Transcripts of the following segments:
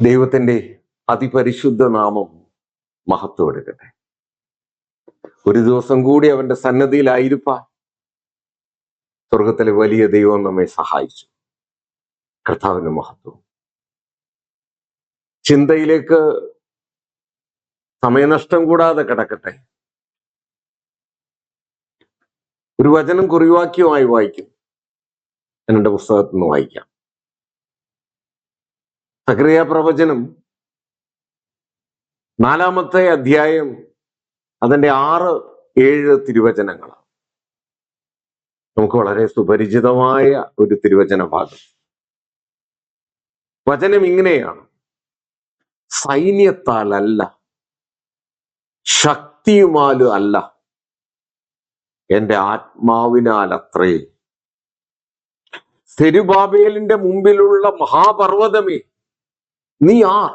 ദൈവത്തിന്റെ അതിപരിശുദ്ധ നാമം മഹത്വമെടുക്കട്ടെ ഒരു ദിവസം കൂടി അവന്റെ സന്നദ്ധിയിലായിരുപ്പാൻ സ്വർഗത്തിലെ വലിയ ദൈവം നമ്മെ സഹായിച്ചു. കർത്താവിന്റെ മഹത്വം. ചിന്തയിലേക്ക് സമയനഷ്ടം കൂടാതെ കിടക്കട്ടെ. ഒരു വചനം കുറിവാക്യമായി വായിക്കും. എന്നെ പുസ്തകത്തിൽ നിന്ന് വായിക്കാം. സക്രിയ പ്രവചനം നാലാമത്തെ അധ്യായം അതിന്റെ ആറ് ഏഴ് തിരുവചനങ്ങളാണ്. നമുക്ക് വളരെ സുപരിചിതമായ ഒരു തിരുവചന ഭാഗം വചനം ഇങ്ങനെയാണ്. സൈന്യത്താലല്ല ശക്തിയുമാലും അല്ല എന്റെ ആത്മാവിനാൽ അത്രേ സെരുബാബേലിന്റെ മുമ്പിലുള്ള മഹാപർവതമേ നീ ആർ?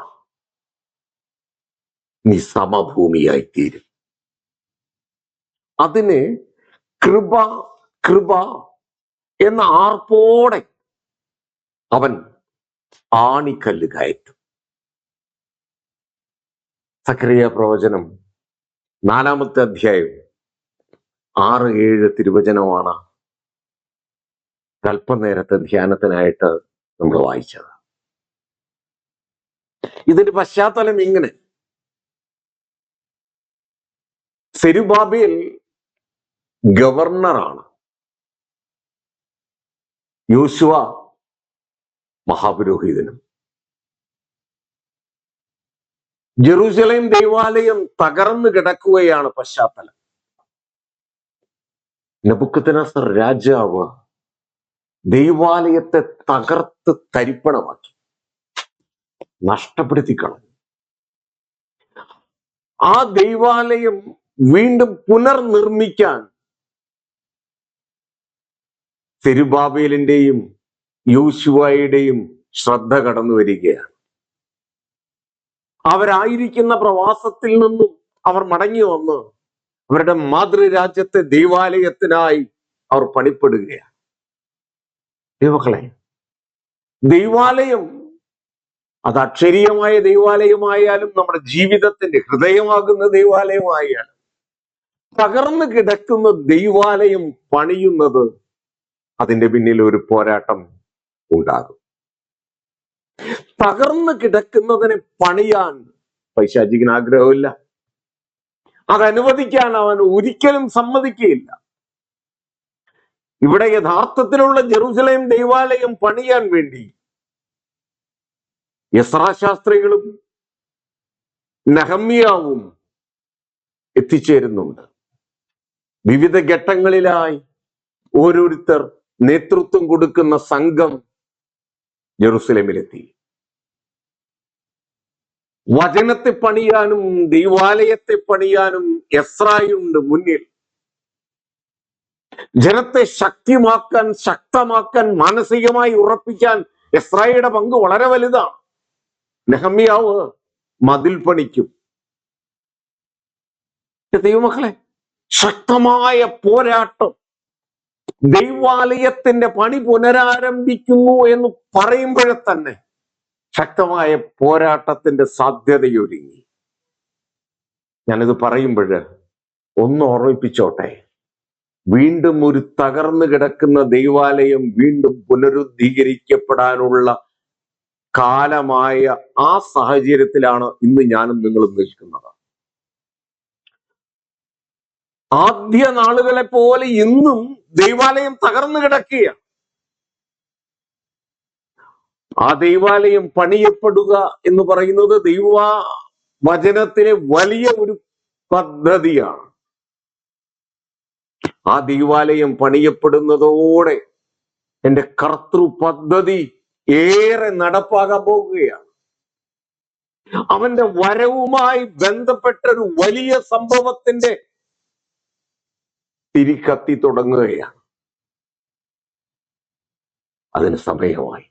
നീ സമഭൂമിയായി തീരും അതിന് കൃപ കൃപ എന്ന ആർപ്പോടെ അവൻ ആണിക്കല്ല് കയറ്റും. സക്രിയ പ്രവചനം നാലാമത്തെ അധ്യായം ആറ് ഏഴ് തിരുവചനമാണ് അല്പനേരത്തെ ധ്യാനത്തിനായിട്ട് നമ്മൾ വായിച്ചത്. ഇതിന്റെ പശ്ചാത്തലം ഇങ്ങനെ. സെരുബാബേൽ ഗവർണറാണ്. യോശുവ മഹാപുരോഹിതനും. ജെറൂസലേം ദേവാലയം തകർന്നു കിടക്കുകയാണ് പശ്ചാത്തലം. നബുക്കത്തിനസർ രാജാവ് ദൈവാലയത്തെ തകർത്ത് തരിപ്പണമാക്കി. നഷ്ടപ്പെടുത്തി കളഞ്ഞു ആ ദൈവാലയം വീണ്ടും പുനർനിർമ്മിക്കാൻ തിരുബാബേലിന്റെയും യൂശുവായുടെയും ശ്രദ്ധ കടന്നു വരികയാണ്. അവരായിരിക്കുന്ന പ്രവാസത്തിൽ നിന്നും അവർ മടങ്ങി വന്ന് അവരുടെ മാതൃരാജ്യത്തെ ദൈവാലയത്തിനായി അവർ പണിപ്പെടുകയാണ്. ദൈവക്കളെ ദൈവാലയം അത് അക്ഷരീയമായ ദൈവാലയമായാലും നമ്മുടെ ജീവിതത്തിന്റെ ഹൃദയമാകുന്ന ദൈവാലയമായാലും തകർന്നു കിടക്കുന്ന ദൈവാലയം പണിയുന്നത് അതിന്റെ പിന്നിൽ ഒരു പോരാട്ടം ഉണ്ടാകും. തകർന്നു കിടക്കുന്നതിനെ പണിയാൻ പൈശാചികന് ആഗ്രഹമില്ല. അതനുവദിക്കാൻ അവൻ ഒരിക്കലും സമ്മതിക്കുകയില്ല. ഇവിടെ യഥാർത്ഥത്തിലുള്ള ജെറുസലേം ദൈവാലയം പണിയാൻ വേണ്ടി യസ്രാശാസ്ത്രികളും നഹമ്യാവും എത്തിച്ചേരുന്നുണ്ട്. വിവിധ ഘട്ടങ്ങളിലായി ഓരോരുത്തർ നേതൃത്വം കൊടുക്കുന്ന സംഘം ജെറുസലേമിലെത്തി വചനത്തെ പണിയാനും ദൈവാലയത്തെ പണിയാനും എസ്രായുണ്ട് മുന്നിൽ. ജനത്തെ ശക്തിമാക്കാൻ ശക്തമാക്കാൻ മാനസികമായി ഉറപ്പിക്കാൻ എസ്രായുടെ പങ്ക് വളരെ വലുതാണ്. നെഹമ്യാവ് മതിൽ പണിക്കും. ദൈവമക്കളെ ശക്തമായ പോരാട്ടം ദൈവാലയത്തിന്റെ പണി പുനരാരംഭിക്കുന്നു എന്ന് പറയുമ്പോഴെ തന്നെ ശക്തമായ പോരാട്ടത്തിന്റെ സാധ്യതയൊരുങ്ങി. ഞാനിത് പറയുമ്പോൾ ഒന്ന് ഓർമ്മിപ്പിച്ചോട്ടെ. വീണ്ടും ഒരു തകർന്നു കിടക്കുന്ന ദൈവാലയം വീണ്ടും പുനരുദ്ധീകരിക്കപ്പെടാനുള്ള കാലമായ ആ സാഹചര്യത്തിലാണ് ഇന്ന് ഞാനും നിങ്ങളും നിൽക്കുന്നത് ആദ്യ നാളുകളെ പോലെ ഇന്നും ദൈവാലയം തകർന്നു കിടക്കുകയാണ്. ആ ദൈവാലയം പണിയപ്പെടുക എന്ന് പറയുന്നത് ദൈവ വചനത്തിലെ വലിയ ഒരു പദ്ധതിയാണ്. ആ ദൈവാലയം പണിയപ്പെടുന്നതോടെ എന്റെ കർത്തൃ പദ്ധതി ഏറെ നടപ്പാകാൻ പോകുകയാണ്. അവന്റെ വരവുമായി ബന്ധപ്പെട്ട ഒരു വലിയ സംഭവത്തിന്റെ തിരിക്കത്തി തുടങ്ങുകയാണ്. അതിന് സമയമായി.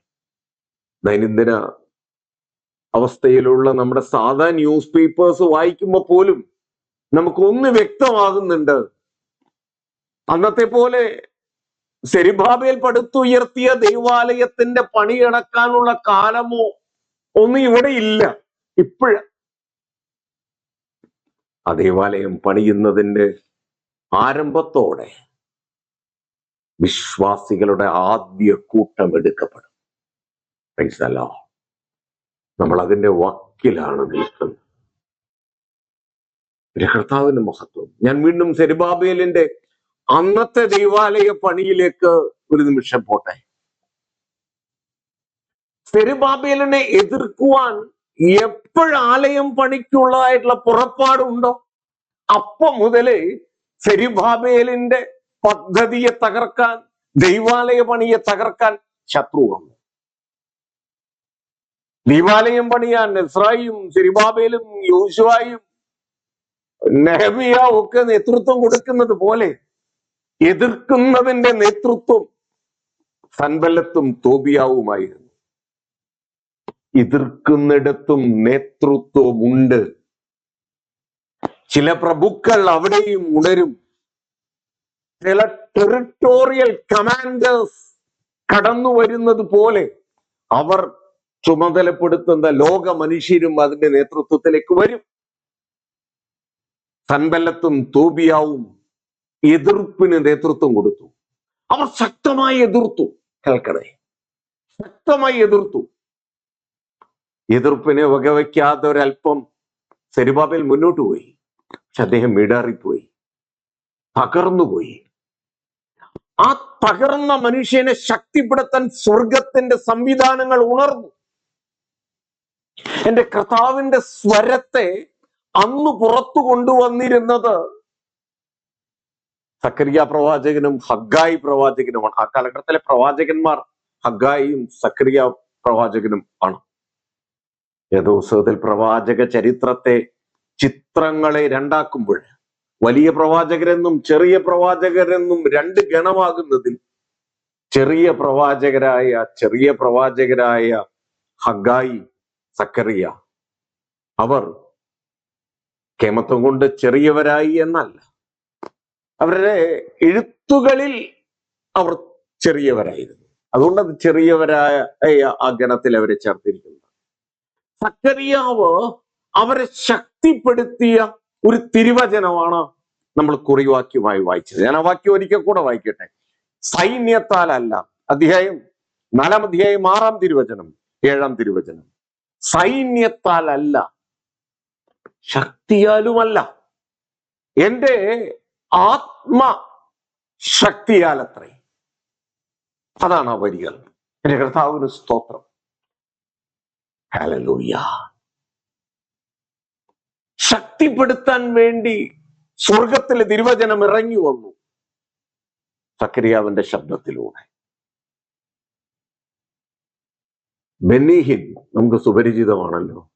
ദൈനംദിന അവസ്ഥയിലുള്ള നമ്മുടെ സാധാ ന്യൂസ് പേപ്പേഴ്സ് വായിക്കുമ്പോൾ പോലും നമുക്കൊന്ന് വ്യക്തമാകുന്നുണ്ട്. അന്നത്തെ പോലെ സെരിബാബേൽ പടുത്തുയർത്തിയ ദൈവാലയത്തിന്റെ പണി പണിയടക്കാനുള്ള കാലമോ ഒന്നും ഇവിടെ ഇല്ല. ഇപ്പോഴ ആ ദേവാലയം പണിയുന്നതിന്റെ ആരംഭത്തോടെ വിശ്വാസികളുടെ ആദ്യ കൂട്ടം എടുക്കപ്പെടും. നമ്മൾ അതിന്റെ വക്കിലാണ് നിൽക്കുന്നത്. കർത്താവിന്റെ മഹത്വം. ഞാൻ വീണ്ടും സെരുബാബേലിന്റെ അന്നത്തെ ദൈവാലയ പണിയിലേക്ക് ഒരു നിമിഷം പോട്ടെ. സെരുബാബേലിനെ എതിർക്കുവാൻ എപ്പോഴാലയം പണിക്കുള്ളതായിട്ടുള്ള പുറപ്പാടുണ്ടോ? അപ്പം മുതലേ സെരുബാബേലിന്റെ പദ്ധതിയെ തകർക്കാൻ ദൈവാലയ പണിയെ തകർക്കാൻ ശത്രു വന്നു. ദൈവാലയം പണിയാൻ നെസ്രായും ഫെരുബാബേലും യോശുവായും നെഹമിയ ഒക്കെ നേതൃത്വം കൊടുക്കുന്നത് പോലെ എതിർക്കുന്നതിന്റെ നേതൃത്വം സൻബല്ലത്തും തോബിയാവുമായിരുന്നു. എതിർക്കുന്നിടത്തും നേതൃത്വമുണ്ട്. ചില പ്രഭുക്കൾ അവിടെയും ഉണരും. ചില ടെറിട്ടോറിയൽ കമാൻഡേഴ്സ് കടന്നു വരുന്നത് പോലെ അവർ ചുമതലപ്പെടുത്തുന്ന ലോക മനുഷ്യരും അതിന്റെ നേതൃത്വത്തിലേക്ക് വരും. സൻബല്ലത്തും തോബിയാവും എതിർപ്പിന് നേതൃത്വം കൊടുത്തു. അവർ ശക്തമായി എതിർത്തു കേൾക്കണേ ശക്തമായി എതിർത്തു. എതിർപ്പിനെ വകവയ്ക്കാതെ ഒരല്പം സെരുബാബേൽ മുന്നോട്ട് പോയി. പക്ഷെ അദ്ദേഹം ഇടറിപ്പോയി തകർന്നുപോയി ആ തകർന്ന മനുഷ്യനെ ശക്തിപ്പെടുത്താൻ സ്വർഗത്തിന്റെ സംവിധാനങ്ങൾ ഉണർന്നു. എന്റെ കർത്താവിന്റെ സ്വരത്തെ അന്ന് പുറത്തു കൊണ്ടുവന്നിരുന്നത് സക്രിയ പ്രവാചകനും ഹഗ്ഗായി പ്രവാചകനുമാണ്. ആ കാലഘട്ടത്തിലെ പ്രവാചകന്മാർ ഹഗ്ഗായിയും സക്രിയ പ്രവാചകനും ആണ്. യഥോത്സവത്തിൽ പ്രവാചക ചരിത്രത്തെ ചിത്രങ്ങളെ രണ്ടാക്കുമ്പോൾ വലിയ പ്രവാചകരെന്നും ചെറിയ പ്രവാചകരെന്നും രണ്ട് ഗണമാകുന്നതിൽ ചെറിയ പ്രവാചകരായ ചെറിയ പ്രവാചകരായ ഹഗായി സക്കറിയ അവർ കേമത്വം കൊണ്ട് ചെറിയവരായി എന്നല്ല. അവരുടെ എഴുത്തുകളിൽ അവർ ചെറിയവരായിരുന്നു. അതുകൊണ്ട് അത് ചെറിയവരായ ആ ഗണത്തിൽ അവരെ ചേർത്തിരിക്കുന്നത്. സക്കറിയാവ് അവരെ ശക്തിപ്പെടുത്തിയ ഒരു തിരുവചനമാണ് നമ്മൾ കുറിവാക്യമായി വായിച്ചത്. ഞാൻ ആ വാക്യം ഒരിക്കൽ കൂടെ വായിക്കട്ടെ. സൈന്യത്താലല്ല. അധ്യായം നാലാം അധ്യായം ആറാം തിരുവചനം ഏഴാം തിരുവചനം. സൈന്യത്താലല്ല. ശക്തിയാലുമല്ല. എന്റെ ആത്മ ശക്തിയാലത്രേ അതാണ് ആ വരികൾ. എന്റെ കർത്താവിന് സ്തോത്രം. ഹല്ലേലൂയ. ശക്തിപ്പെടുത്താൻ വേണ്ടി സ്വർഗത്തിലെ തിരുവചനം ഇറങ്ങി വന്നു. സക്രിയാവിന്റെ ശബ്ദത്തിലൂടെ. ബെന്നിഹിൻ നമുക്ക് സുപരിചിതമാണല്ലോ.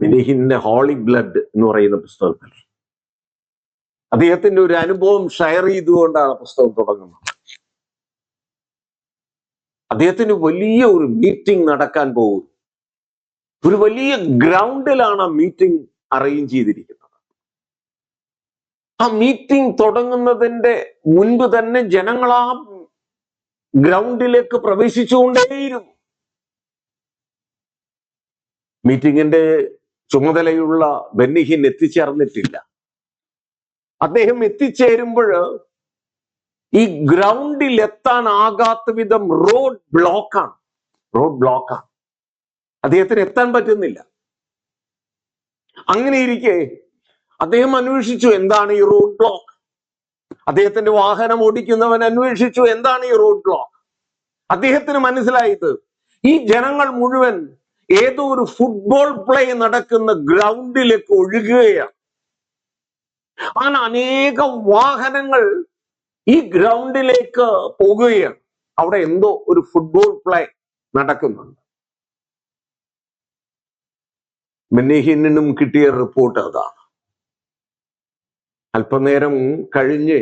ബെന്നിഹിന്റെ ഹോളി ബ്ലഡ് എന്ന് പറയുന്ന പുസ്തകത്തിൽ. അദ്ദേഹത്തിന്റെ ഒരു അനുഭവം ഷെയർ ചെയ്തുകൊണ്ടാണ് പുസ്തകം തുടങ്ങുന്നത്. അദ്ദേഹത്തിന് വലിയ ഒരു മീറ്റിംഗ് നടക്കാൻ പോകും ഒരു വലിയ ഗ്രൗണ്ടിലാണ് ആ മീറ്റിംഗ് അറേഞ്ച് ചെയ്തിരിക്കുന്നത്. ആ മീറ്റിംഗ് തുടങ്ങുന്നതിന്റെ മുൻപ് തന്നെ ജനങ്ങൾ ആ ഗ്രൗണ്ടിലേക്ക് പ്രവേശിച്ചുകൊണ്ടേയിരുന്നു. മീറ്റിങ്ങിന്റെ ചുമതലയുള്ള ബെന്നിഹിൻ എത്തിച്ചേർന്നിട്ടില്ല. അദ്ദേഹം എത്തിച്ചേരുമ്പോൾ ഈ ഗ്രൗണ്ടിൽ എത്താൻ ആകാത്ത വിധം റോഡ് ബ്ലോക്കാണ്. റോഡ് ബ്ലോക്കാണ്. അദ്ദേഹത്തിന് എത്താൻ പറ്റുന്നില്ല. അങ്ങനെ ഇരിക്കെ അദ്ദേഹം അന്വേഷിച്ചു എന്താണ് ഈ റോഡ് ബ്ലോക്ക്? അദ്ദേഹത്തിന്റെ വാഹനം ഓടിക്കുന്നവൻ അന്വേഷിച്ചു എന്താണ് ഈ റോഡ് ബ്ലോക്ക്? അദ്ദേഹത്തിന് മനസ്സിലായത് ഈ ജനങ്ങൾ മുഴുവൻ ഏതോ ഒരു ഫുട്ബോൾ പ്ലേ നടക്കുന്ന ഗ്രൗണ്ടിലേക്ക് ഒഴുകുകയാണ്. അങ്ങനെ അനേകം വാഹനങ്ങൾ ഈ ഗ്രൗണ്ടിലേക്ക് പോകുകയാണ്. അവിടെ എന്തോ ഒരു ഫുട്ബോൾ പ്ലേ നടക്കുന്നുണ്ട്. മെന്നിഹിനും കിട്ടിയ റിപ്പോർട്ട് അതാണ് അല്പനേരം കഴിഞ്ഞ്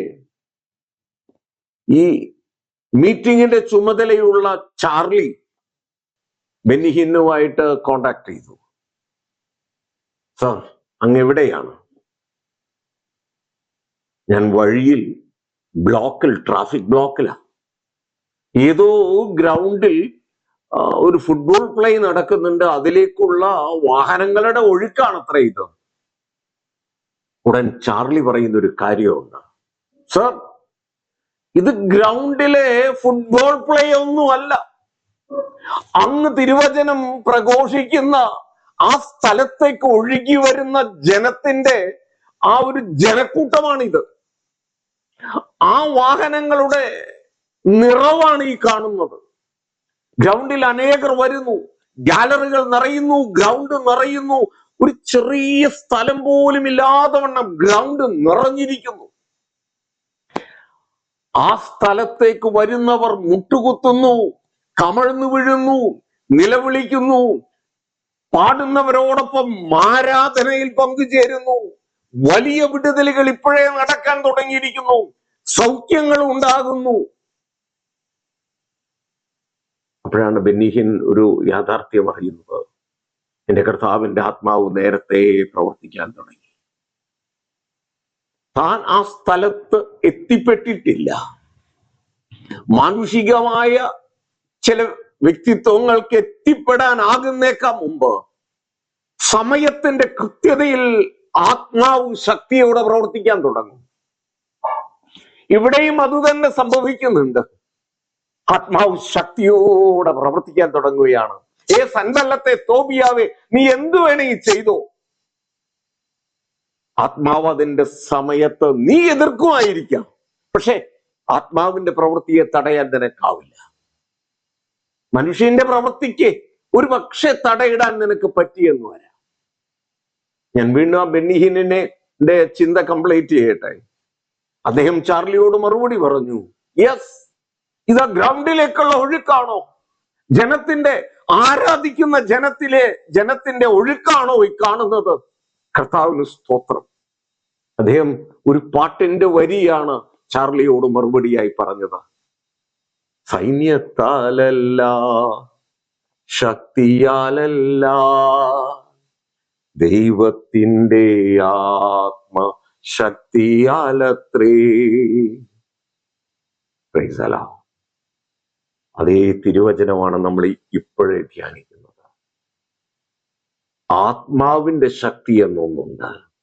ഈ മീറ്റിങ്ങിന്റെ ചുമതലയുള്ള ചാർലി ബെന്നിഹിന്നുമായിട്ട് കോണ്ടാക്ട് ചെയ്തു. സർ അങ്ങ് എവിടെയാണ്? ഞാൻ വഴിയിൽ ബ്ലോക്കിൽ ട്രാഫിക് ബ്ലോക്കിലാ. ഏതോ ഗ്രൗണ്ടിൽ ഒരു ഫുട്ബോൾ പ്ലേ നടക്കുന്നുണ്ട്. അതിലേക്കുള്ള വാഹനങ്ങളുടെ ഒഴുക്കാണ് അത്ര ഇത്. ഉടൻ ചാർലി പറയുന്ന ഒരു കാര്യമുണ്ട്. സർ ഇത് ഗ്രൗണ്ടിലെ ഫുട്ബോൾ പ്ലേ ഒന്നുമല്ല. അന്ന് തിരുവചനം പ്രഘോഷിക്കുന്ന ആ സ്ഥലത്തേക്ക് ഒഴുകി വരുന്ന ജനത്തിന്റെ ആ ഒരു ജനക്കൂട്ടമാണിത്. ആ വാഹനങ്ങളുടെ നിറവാണ് ഈ കാണുന്നത്. ഗ്രൗണ്ടിൽ അനേകർ വരുന്നു ഗാലറികൾ നിറയുന്നു ഗ്രൗണ്ട് നിറയുന്നു. ഒരു ചെറിയ സ്ഥലം പോലും ഇല്ലാതെ വണ്ണം ഗ്രൗണ്ട് നിറഞ്ഞിരിക്കുന്നു. ആ സ്ഥലത്തേക്ക് വരുന്നവർ മുട്ടുകുത്തുന്നു കമഴ്ന്നു വീഴുന്നു നിലവിളിക്കുന്നു. പാടുന്നവരോടൊപ്പം ആരാധനയിൽ പങ്കുചേരുന്നു. വലിയ വിടുതലുകൾ ഇപ്പോഴേ നടക്കാൻ തുടങ്ങിയിരിക്കുന്നു. സൗഖ്യങ്ങൾ ഉണ്ടാകുന്നു. അപ്പോഴാണ് ബെന്നിഹിൻ ഒരു യാഥാർത്ഥ്യം അറിയുന്നത്. എന്റെ കർത്താവിന്റെ ആത്മാവ് നേരത്തെ പ്രവർത്തിക്കാൻ തുടങ്ങി. താൻ ആ സ്ഥലത്ത് എത്തിപ്പെട്ടിട്ടില്ല. മാനുഷികമായ ചില വ്യക്തിത്വങ്ങൾക്ക് എത്തിപ്പെടാനാകുന്നേക്കാൾ മുമ്പ്. സമയത്തിന്റെ കൃത്യതയിൽ ആത്മാവ് ശക്തിയോടെ പ്രവർത്തിക്കാൻ തുടങ്ങും. ഇവിടെയും അതുതന്നെ സംഭവിക്കുന്നുണ്ട്. ആത്മാവ് ശക്തിയോടെ പ്രവർത്തിക്കാൻ തുടങ്ങുകയാണ്. ഏ സൻബല്ലത്തെ തോബിയാവേ നീ എന്തു വേണമെങ്കിൽ ചെയ്തോ? ആത്മാവ് അതിന്റെ സമയത്ത് നീ എതിർക്കുമായിരിക്കാം. പക്ഷെ ആത്മാവിന്റെ പ്രവൃത്തിയെ തടയാൻ നിനക്കാവില്ല. മനുഷ്യന്റെ പ്രവൃത്തിക്ക് ഒരു പക്ഷെ തടയിടാൻ നിനക്ക് പറ്റിയെന്ന് വരാം. ഞാൻ വീണ്ടും ആ ബെന്നിഹിനെ ചിന്ത കംപ്ലീറ്റ് ചെയ്യട്ടെ. അദ്ദേഹം ചാർലിയോട് മറുപടി പറഞ്ഞു യെസ് ഇത് ഗ്രൗണ്ടിലേക്കുള്ള ഒഴുക്കാണോ? ജനത്തിന്റെ ആരാധിക്കുന്ന ജനത്തിലെ ജനത്തിന്റെ ഒഴുക്കാണോ ഈ കാണുന്നത്? കർത്താവിന് സ്തോത്രം. അദ്ദേഹം ഒരു പാട്ടിന്റെ വരിയാണ് ചാർലിയോട് മറുപടിയായി പറഞ്ഞത്. സൈന്യത്താലല്ല ശക്തിയാലല്ല ദൈവത്തിന്റെ ആത്മ ശക്തിയാലത്രേ പ്രൈസല അതേ തിരുവചനമാണ് നമ്മൾ ഇപ്പോഴേ ധ്യാനിക്കുന്നത്. ആത്മാവിന്റെ ശക്തി എന്നൊന്നുണ്ട്.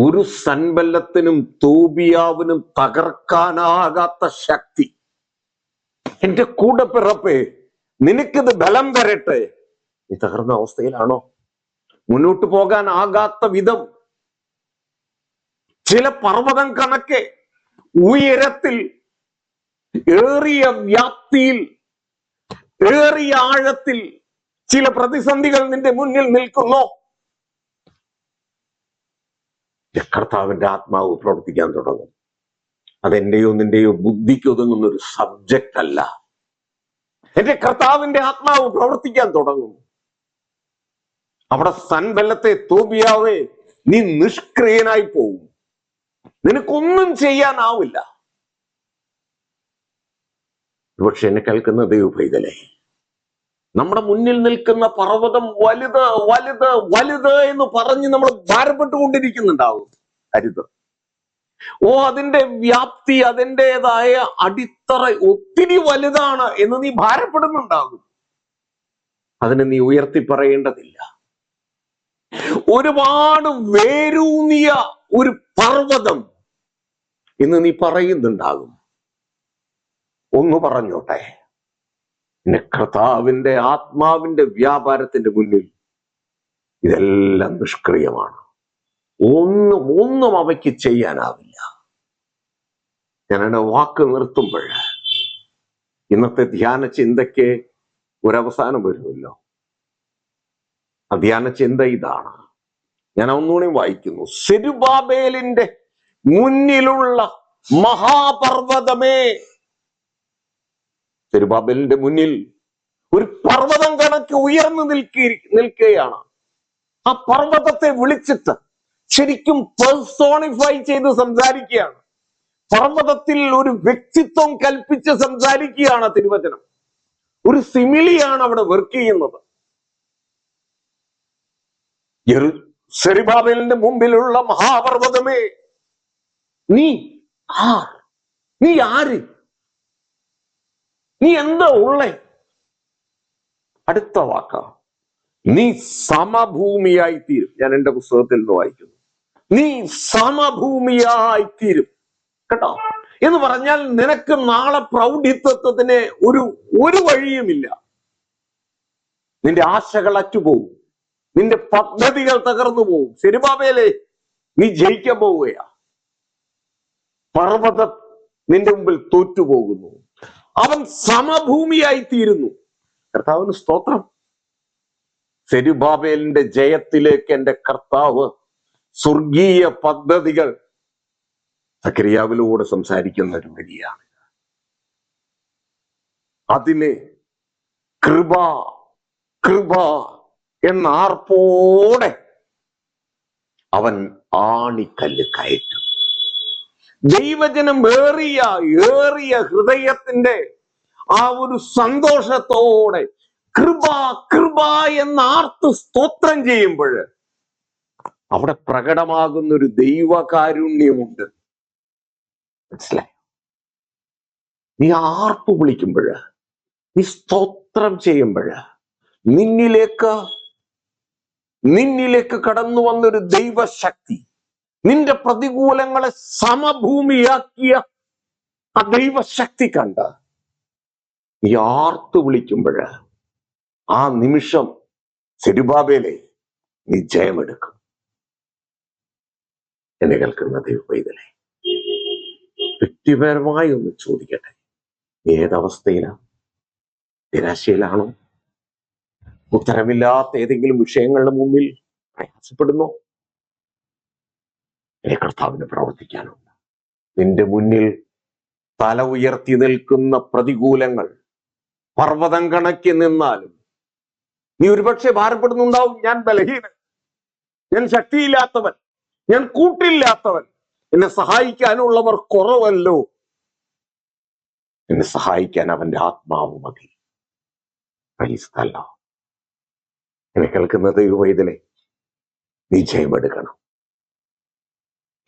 ഒരു സൻബല്ലത്തിനും തൂബിയാവിനും തകർക്കാനാകാത്ത ശക്തി. എന്റെ കൂടെ പിറപ്പേ നിനക്കിത് ബലം തരട്ടെ നീ തകർന്ന അവസ്ഥയിലാണോ? മുന്നോട്ട് പോകാൻ ആകാത്ത വിധം ചില പർവതം കണക്കെ ഉയരത്തിൽ ഏറിയ വ്യാപ്തിയിൽ ഏറിയ ആഴത്തിൽ ചില പ്രതിസന്ധികൾ നിന്റെ മുന്നിൽ നിൽക്കുന്നു. കർത്താവിന്റെ ആത്മാവ് പ്രവർത്തിക്കാൻ തുടങ്ങും. അതെന്റെയോ നിന്റെയോ ബുദ്ധിക്ക് ഒതുങ്ങുന്ന ഒരു സബ്ജക്റ്റ് അല്ല. എന്റെ കർത്താവിന്റെ ആത്മാവ് പ്രവർത്തിക്കാൻ തുടങ്ങും. അവിടെ സൻബലത്തെ തോബിയാവേ നീ നിഷ്ക്രിയനായി പോവും. നിനക്കൊന്നും ചെയ്യാനാവില്ല. പക്ഷെ എന്നെ കേൾക്കുന്ന ദൈവപൈതലേ നമ്മുടെ മുന്നിൽ നിൽക്കുന്ന പർവതം വലുത് വലുത് വലുത് എന്ന് പറഞ്ഞ് നമ്മൾ ഭാരപ്പെട്ടുകൊണ്ടിരിക്കുന്നുണ്ടാവും. അരുത്. ഓ അതിന്റെ വ്യാപ്തി അതിന്റെതായ അടിത്തറ ഒത്തിരി വലുതാണ് എന്ന് നീ ഭാരപ്പെടുന്നുണ്ടാകും. അതിനെ നീ ഉയർത്തി പറയേണ്ടതില്ല ഒരുപാട് വേരൂന്നിയ ഒരു പർവതം എന്ന് നീ പറയുന്നുണ്ടാകും. ഒന്ന് പറഞ്ഞോട്ടെ. എന്റെ കർത്താവിന്റെ ആത്മാവിന്റെ വ്യാപാരത്തിന്റെ മുന്നിൽ ഇതെല്ലാം നിഷ്ക്രിയമാണ്. ഒന്നും ഒന്നും അവയ്ക്ക് ചെയ്യാനാവില്ല. ഞാൻ എന്റെ വാക്ക് നിർത്തുമ്പോൾ ഇന്നത്തെ ധ്യാന ചിന്തയ്ക്ക് ഒരവസാനം വരുമല്ലോ. ആ ധ്യാന ചിന്ത ഇതാണ്. ഞാൻ ഒന്നുകൂടി വായിക്കുന്നു. സെരുബാബേലിന്റെ മുന്നിലുള്ള മഹാപർവതമേ സെരുബാബേലിന്റെ മുന്നിൽ ഒരു പർവതം കണക്ക് ഉയർന്നു നിൽക്കി നിൽക്കുകയാണ്. ആ പർവതത്തെ വിളിച്ചിട്ട് ശരിക്കും പേഴ്സോണിഫൈ ചെയ്ത് സംസാരിക്കുകയാണ്. പർവതത്തിൽ ഒരു വ്യക്തിത്വം കൽപ്പിച്ച് സംസാരിക്കുകയാണ് തിരുവചനം. ഒരു സിമിലിയാണ് അവിടെ വർക്ക് ചെയ്യുന്നത്. സെരുബാബേലിന്റെ മുമ്പിലുള്ള മഹാപർവതമേ നീ ആർ? നീ ആര്? നീ എന്താ ഉള്ളേ? അടുത്ത വാക്ക. നീ സമഭൂമിയായി തീരും ഞാൻ എന്റെ പുസ്തകത്തിൽ നിന്ന് വായിക്കുന്നു. നീ സമഭൂമിയായി തീരും കേട്ടോ? എന്ന് പറഞ്ഞാൽ നിനക്ക് നാളെ പ്രൗഢിത്വത്തിന് ഒരു ഒരു വഴിയുമില്ല. നിന്റെ ആശകൾ അറ്റുപോകും നിന്റെ പദ്ധതികൾ തകർന്നു പോകും സിനിമാമേലെ നീ ജയിക്കാൻ പോവുകയാ. പർവത നിന്റെ മുമ്പിൽ തോറ്റുപോകുന്നു. അവൻ സമഭൂമിയായി തീരുന്നു കർത്താവിന് സ്തോത്രം. സെരുബാബേലിന്റെ ജയത്തിലേക്ക് എന്റെ കർത്താവ് സ്വർഗീയ പദ്ധതികൾ സക്രിയാവിലൂടെ സംസാരിക്കുന്ന ഒരു വരിയാണ്. അതിനെ കൃപ കൃപ എന്ന ആർപ്പോടെ അവൻ ആണിക്കല്ല് കയറ്റും. ദൈവജനം ഏറിയ ഏറിയ ഹൃദയത്തിന്റെ ആ ഒരു സന്തോഷത്തോടെ കൃപ കൃപ എന്ന് ആർത്ത് സ്തോത്രം ചെയ്യുമ്പോൾ അവിടെ പ്രകടമാകുന്ന ഒരു ദൈവകാരുണ്യമുണ്ട്. മനസ്സിലായോ? നീ ആർപ്പ് വിളിക്കുമ്പോൾ നീ സ്തോത്രം ചെയ്യുമ്പോൾ നിന്നിലേക്ക് നിന്നിലേക്ക് കടന്നു വന്നൊരു ദൈവശക്തി. നിന്റെ പ്രതികൂലങ്ങളെ സമഭൂമിയാക്കിയ ആ ദൈവശക്തി കണ്ട് നീ ആർത്തു ആ നിമിഷം സെരുബാബേലെ നീ ജയമെടുക്കും. എന്നെ കേൾക്കുന്ന ദൈവപൈതലെ വ്യക്തിപരമായി ഒന്ന് ചോദിക്കട്ടെ നീ ഏതവസ്ഥയിലാണ് നിരാശയിലാണോ? ഉത്തരമില്ലാത്ത ഏതെങ്കിലും വിഷയങ്ങളുടെ മുമ്പിൽ പ്രയാസപ്പെടുന്നു. എന്റെ കർത്താവിന് പ്രവർത്തിക്കാനുണ്ട്. നിന്റെ മുന്നിൽ തല ഉയർത്തി നിൽക്കുന്ന പ്രതികൂലങ്ങൾ പർവതം കണക്കി നിന്നാലും നീ ഒരുപക്ഷെ ഭാരപ്പെടുന്നുണ്ടാവും. ഞാൻ ബലഹീനൻ ഞാൻ ശക്തിയില്ലാത്തവൻ ഞാൻ കൂട്ടില്ലാത്തവൻ. എന്നെ സഹായിക്കാനുള്ളവർ കുറവല്ലോ. എന്നെ സഹായിക്കാൻ അവന്റെ ആത്മാവ് മതി. Lord. എന്നെ കേൾക്കുന്ന ദൈവവൈതലെ നീ ജയമെടുക്കണം.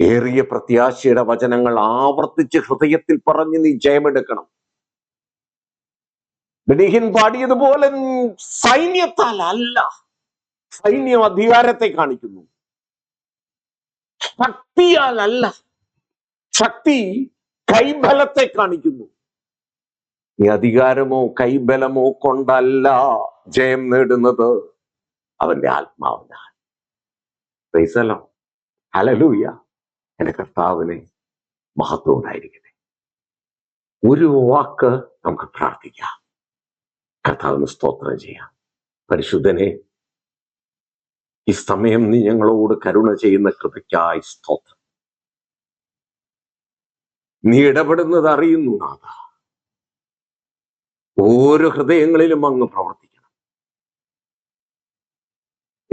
ഏറിയ പ്രത്യാശയുടെ വചനങ്ങൾ ആവർത്തിച്ച് ഹൃദയത്തിൽ പറഞ്ഞ് നീ ജയമെടുക്കണം. ബെനീഹിൻ പാടിയതുപോലെ സൈന്യത്താൽ അല്ല സൈന്യം അധികാരത്തെ കാണിക്കുന്നു. ശക്തിയാൽ അല്ല ശക്തി കൈബലത്തെ കാണിക്കുന്നു. നീ അധികാരമോ കൈബലമോ കൊണ്ടല്ല ജയം നേടുന്നത്. അവന്റെ ആത്മാവിനാൽ. പ്രൈസലോ ഹലലൂയ എന്റെ കർത്താവിനെ മഹത്വം ഉണ്ടായിരിക്കട്ടെ ഒരു വാക്ക് നമുക്ക് പ്രാർത്ഥിക്കാം. കർത്താവിന് സ്തോത്രം ചെയ്യാം. പരിശുദ്ധനെ ഈ സമയം നീ ഞങ്ങളോട് കരുണ ചെയ്യുന്ന കൃപയ്ക്കായി സ്തോത്രം. നീ ഇടപെടുന്നത് അറിയുന്നു നാഥ. ഓരോ ഹൃദയങ്ങളിലും അങ്ങ് പ്രവർത്തിക്കണം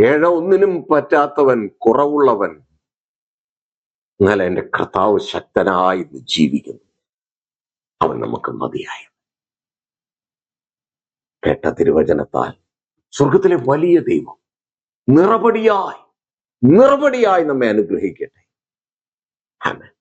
ഏഴ ഒന്നിനും പറ്റാത്തവൻ കുറവുള്ളവൻ. എന്നാൽ എന്റെ കർത്താവ് ശക്തനായി ജീവിക്കുന്നു. അവൻ നമുക്ക് മതിയായി. കേട്ട തിരുവചനത്താൽ സ്വർഗത്തിലെ വലിയ ദൈവം നിറപടിയായി നിറപടിയായി നമ്മെ അനുഗ്രഹിക്കട്ടെ. ആമേൻ.